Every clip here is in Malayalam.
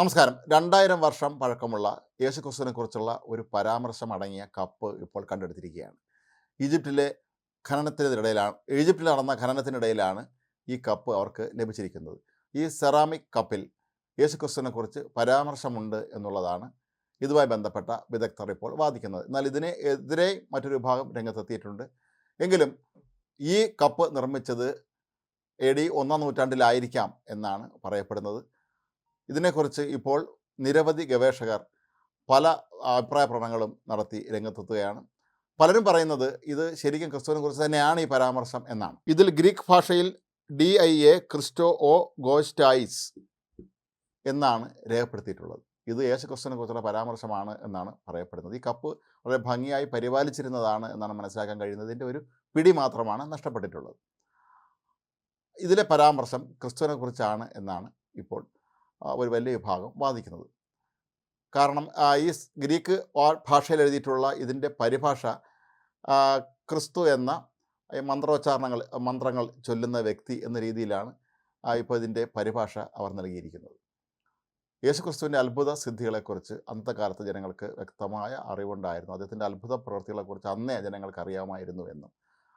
നമസ്കാരം. രണ്ടായിരം വർഷം പഴക്കമുള്ള യേശുക്രിസ്തുവിനെ കുറിച്ചുള്ള ഒരു പരാമർശം അടങ്ങിയ കപ്പ് ഇപ്പോൾ കണ്ടെടുത്തിരിക്കുകയാണ്. ഈജിപ്തിലെ ഖനനത്തിനിടയിലാണ് ഈജിപ്തിൽ നടന്ന ഖനനത്തിനിടയിലാണ് ഈ കപ്പ് അവർക്ക് ലഭിച്ചിരിക്കുന്നത്. ഈ സെറാമിക് കപ്പിൽ യേശുക്രിസ്തുവിനെ കുറിച്ച് പരാമർശമുണ്ട് എന്നുള്ളതാണ് ഇതുമായി ബന്ധപ്പെട്ട വിദഗ്ധർ ഇപ്പോൾ വാദിക്കുന്നത്. എന്നാൽ ഇതിനെ എതിരെ മറ്റൊരു വിഭാഗം രംഗത്തെത്തിയിട്ടുണ്ട്. എങ്കിലും ഈ കപ്പ് നിർമ്മിച്ചത് എ ഡി ഒന്നാം നൂറ്റാണ്ടിലായിരിക്കാം എന്നാണ് പറയപ്പെടുന്നത്. ഇതിനെക്കുറിച്ച് ഇപ്പോൾ നിരവധി ഗവേഷകർ പല അഭിപ്രായ പ്രകടനങ്ങളും നടത്തി രംഗത്തെത്തുകയാണ്. പലരും പറയുന്നത് ഇത് ശരിക്കും ക്രിസ്തുവിനെ കുറിച്ച് തന്നെയാണ് ഈ പരാമർശം എന്നാണ്. ഇതിൽ ഗ്രീക്ക് ഭാഷയിൽ ഡി ഐ എ ക്രിസ്റ്റോ ഒ ഗോസ്റ്റായിസ് എന്നാണ് രേഖപ്പെടുത്തിയിട്ടുള്ളത്. ഇത് യേശു ക്രിസ്തുവിനെ കുറിച്ചുള്ള പരാമർശമാണ് എന്നാണ് പറയപ്പെടുന്നത്. ഈ കപ്പ് വളരെ ഭംഗിയായി പരിപാലിച്ചിരുന്നതാണ് എന്നാണ് മനസ്സിലാക്കാൻ കഴിയുന്നത് ഇതിന്റെ ഒരു പിടി മാത്രമാണ് നഷ്ടപ്പെട്ടിട്ടുള്ളത്. ഇതിലെ പരാമർശം ക്രിസ്തുവിനെ കുറിച്ചാണ് എന്നാണ് ഇപ്പോൾ ഒരു വലിയ വിഭാഗം വാദിക്കുന്നത്. കാരണം ഈ ഗ്രീക്ക് ഭാഷയിൽ എഴുതിയിട്ടുള്ള ഇതിന്റെ പരിഭാഷ ക്രിസ്തു എന്ന മന്ത്രോച്ചാരണങ്ങൾ മന്ത്രങ്ങൾ ചൊല്ലുന്ന വ്യക്തി എന്ന രീതിയിലാണ് ഇപ്പോൾ ഇതിന്റെ പരിഭാഷ അവർ നൽകിയിരിക്കുന്നത്. യേശുക്രിസ്തുവിന്റെ അത്ഭുത സിദ്ധികളെക്കുറിച്ച് അന്നത്തെ കാലത്ത് ജനങ്ങൾക്ക് വ്യക്തമായ അറിവുണ്ടായിരുന്നു. അദ്ദേഹത്തിന്റെ അത്ഭുത പ്രവൃത്തികളെക്കുറിച്ച് അന്നേ ജനങ്ങൾക്ക് അറിയാമായിരുന്നു എന്നും.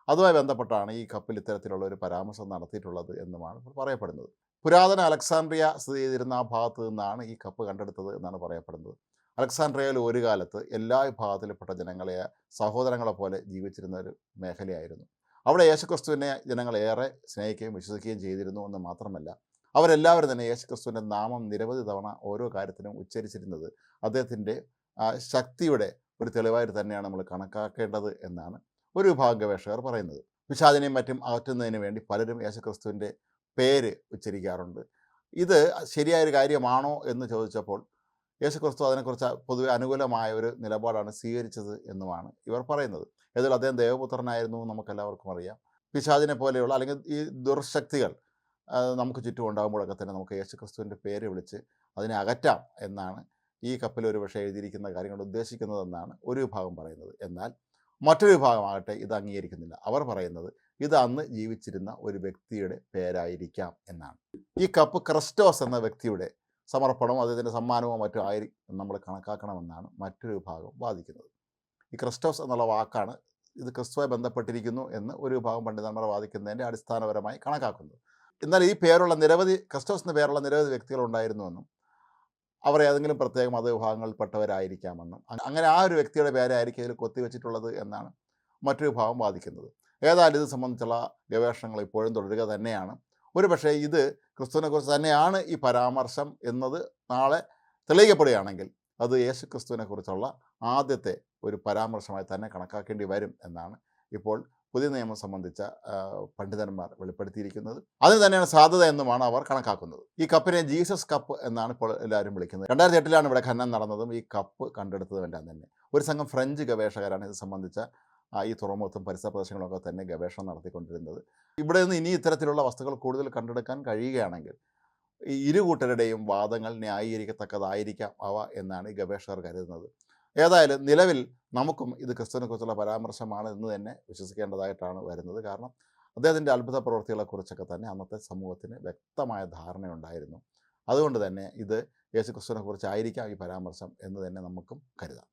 അതുമായി ബന്ധപ്പെട്ടാണ് ഈ കപ്പിൽ ഇത്തരത്തിലുള്ള ഒരു പരാമർശം നടത്തിയിട്ടുള്ളത് എന്നുമാണ് പറയപ്പെടുന്നത്. പുരാതന അലക്സാണ്ട്രിയ സ്ഥിതി ചെയ്തിരുന്ന ആ ഭാഗത്ത് നിന്നാണ് ഈ കപ്പ് കണ്ടെടുത്തത് എന്നാണ് പറയപ്പെടുന്നത്. അലക്സാണ്ട്രിയയിൽ ഒരു കാലത്ത് എല്ലാ വിഭാഗത്തിൽപ്പെട്ട ജനങ്ങളെ സഹോദരങ്ങളെ പോലെ ജീവിച്ചിരുന്ന ഒരു മേഖലയായിരുന്നു. അവിടെ യേശുക്രിസ്തുവിനെ ജനങ്ങൾ ഏറെ സ്നേഹിക്കുകയും വിശ്വസിക്കുകയും ചെയ്തിരുന്നു എന്ന് മാത്രമല്ല അവരെല്ലാവരും തന്നെ യേശുക്രിസ്തുവിന്റെ നാമം നിരവധി തവണ ഓരോ കാര്യത്തിനും ഉച്ചരിച്ചിരുന്നത് അദ്ദേഹത്തിന്റെ ശക്തിയുടെ ഒരു തെളിവായിട്ട് തന്നെയാണ് നമ്മൾ കണക്കാക്കേണ്ടത് എന്നാണ് ഒരു വിഭാഗം ഗവേഷകർ പറയുന്നത്. പിശാചിനെയും മറ്റും അകറ്റുന്നതിന് വേണ്ടി പലരും യേശുക്രിസ്തുവിന്റെ പേര് ഉച്ചരിക്കാറുണ്ട്. ഇത് ശരിയായൊരു കാര്യമാണോ എന്ന് ചോദിച്ചപ്പോൾ യേശുക്രിസ്തു അതിനെക്കുറിച്ച് പൊതുവെ അനുകൂലമായ ഒരു നിലപാടാണ് സ്വീകരിച്ചത് എന്നുമാണ് ഇവർ പറയുന്നത്. ഏതായാലും അദ്ദേഹം ദേവപുത്രനായിരുന്നു നമുക്കെല്ലാവർക്കും അറിയാം. പിശാചിനെ പോലെയുള്ള അല്ലെങ്കിൽ ഈ ദുർശക്തികൾ നമുക്ക് ചുറ്റും ഉണ്ടാകുമ്പോഴൊക്കെ തന്നെ നമുക്ക് യേശുക്രിസ്തുവിന്റെ പേര് വിളിച്ച് അതിനെ അകറ്റാം എന്നാണ് ഈ കപ്പൽ ഒരു പക്ഷേ എഴുതിയിരിക്കുന്ന കാര്യങ്ങൾ ഉദ്ദേശിക്കുന്നതെന്നാണ് ഒരു വിഭാഗം പറയുന്നത്. എന്നാൽ മറ്റൊരു വിഭാഗമാകട്ടെ ഇത് അംഗീകരിക്കുന്നില്ല. അവർ പറയുന്നത് ഇത് അന്ന് ജീവിച്ചിരുന്ന ഒരു വ്യക്തിയുടെ പേരായിരിക്കാം എന്നാണ്. ഈ കപ്പ് ക്രിസ്റ്റോസ് എന്ന വ്യക്തിയുടെ സമർപ്പണവും അദ്ദേഹത്തിന്റെ സമ്മാനവും മറ്റും ആയി നമ്മൾ കണക്കാക്കണമെന്നാണ് മറ്റൊരു വിഭാഗം വാദിക്കുന്നത്. ഈ ക്രിസ്റ്റോസ് എന്നുള്ള വാക്കാണ് ഇത് ക്രിസ്തുവായി ബന്ധപ്പെട്ടിരിക്കുന്നു എന്ന് ഒരു വിഭാഗം പണ്ഡിതന്മാർ വാദിക്കുന്നതിന്റെ അടിസ്ഥാനപരമായി കണക്കാക്കുന്നത്. എന്നാൽ ഈ പേരുള്ള നിരവധി ക്രിസ്റ്റോസ് എന്ന പേരുള്ള നിരവധി വ്യക്തികൾ ഉണ്ടായിരുന്നുവെന്നും അവർ ഏതെങ്കിലും പ്രത്യേക മതവിഭാഗങ്ങളിൽപ്പെട്ടവരായിരിക്കാമെന്നും അങ്ങനെ ആ ഒരു വ്യക്തിയുടെ പേരായിരിക്കും ഇതിൽ കൊത്തിവെച്ചിട്ടുള്ളത് എന്നാണ് മറ്റൊരു വിഭാഗം വാദിക്കുന്നത്. ഏതായാലും ഇത് സംബന്ധിച്ചുള്ള ഗവേഷണങ്ങൾ ഇപ്പോഴും തുടരുക തന്നെയാണ്. ഒരു പക്ഷേ ഇത് ക്രിസ്തുവിനെക്കുറിച്ച് തന്നെയാണ് ഈ പരാമർശം എന്നത് നാളെ തെളിയിക്കപ്പെടുകയാണെങ്കിൽ അത് യേശു ക്രിസ്തുവിനെക്കുറിച്ചുള്ള ആദ്യത്തെ ഒരു പരാമർശമായി തന്നെ കണക്കാക്കേണ്ടി വരും എന്നാണ് ഇപ്പോൾ പുതിയ നിയമം സംബന്ധിച്ച പണ്ഡിതന്മാർ വെളിപ്പെടുത്തിയിരിക്കുന്നത്. അതിന് തന്നെയാണ് സാധ്യത എന്നുമാണ് അവർ കണക്കാക്കുന്നത്. ഈ കപ്പിനെ ജീസസ് കപ്പ് എന്നാണ് ഇപ്പോൾ എല്ലാവരും വിളിക്കുന്നത്. രണ്ടായിരത്തി എട്ടിലാണ് ഇവിടെ ഖനനം നടന്നതും ഈ കപ്പ് കണ്ടെടുത്തതും എല്ലാം തന്നെ. ഒരു സംഘം ഫ്രഞ്ച് ഗവേഷകരാണ് ഇത് സംബന്ധിച്ച ഈ തുറമുഖത്തും പരിസര പ്രദേശങ്ങളൊക്കെ തന്നെ ഗവേഷണം നടത്തിക്കൊണ്ടിരുന്നത്. ഇവിടെ നിന്ന് ഇനി ഇത്തരത്തിലുള്ള വസ്തുക്കൾ കൂടുതൽ കണ്ടെടുക്കാൻ കഴിയുകയാണെങ്കിൽ ഈ ഇരു കൂട്ടരുടെയും വാദങ്ങൾ ന്യായീകരിക്കത്തക്കതായിരിക്കാം അവ എന്നാണ് ഈ ഗവേഷകർ കരുതുന്നത്. ഏതായാലും നിലവിൽ നമുക്കും ഇത് ക്രിസ്തുവിനെക്കുറിച്ചുള്ള പരാമർശമാണ് എന്ന് തന്നെ വിശ്വസിക്കേണ്ടതായിട്ടാണ് വരുന്നത്. കാരണം അദ്ദേഹത്തിന്റെ അത്ഭുത പ്രവൃത്തികളെക്കുറിച്ചൊക്കെ തന്നെ അന്നത്തെ സമൂഹത്തിന് വ്യക്തമായ ധാരണയുണ്ടായിരുന്നു അതുകൊണ്ട് തന്നെ ഇത് യേശു ക്രിസ്തുവിനെക്കുറിച്ചായിരിക്കാം ഈ പരാമർശം എന്ന് തന്നെ നമുക്കും കരുതാം.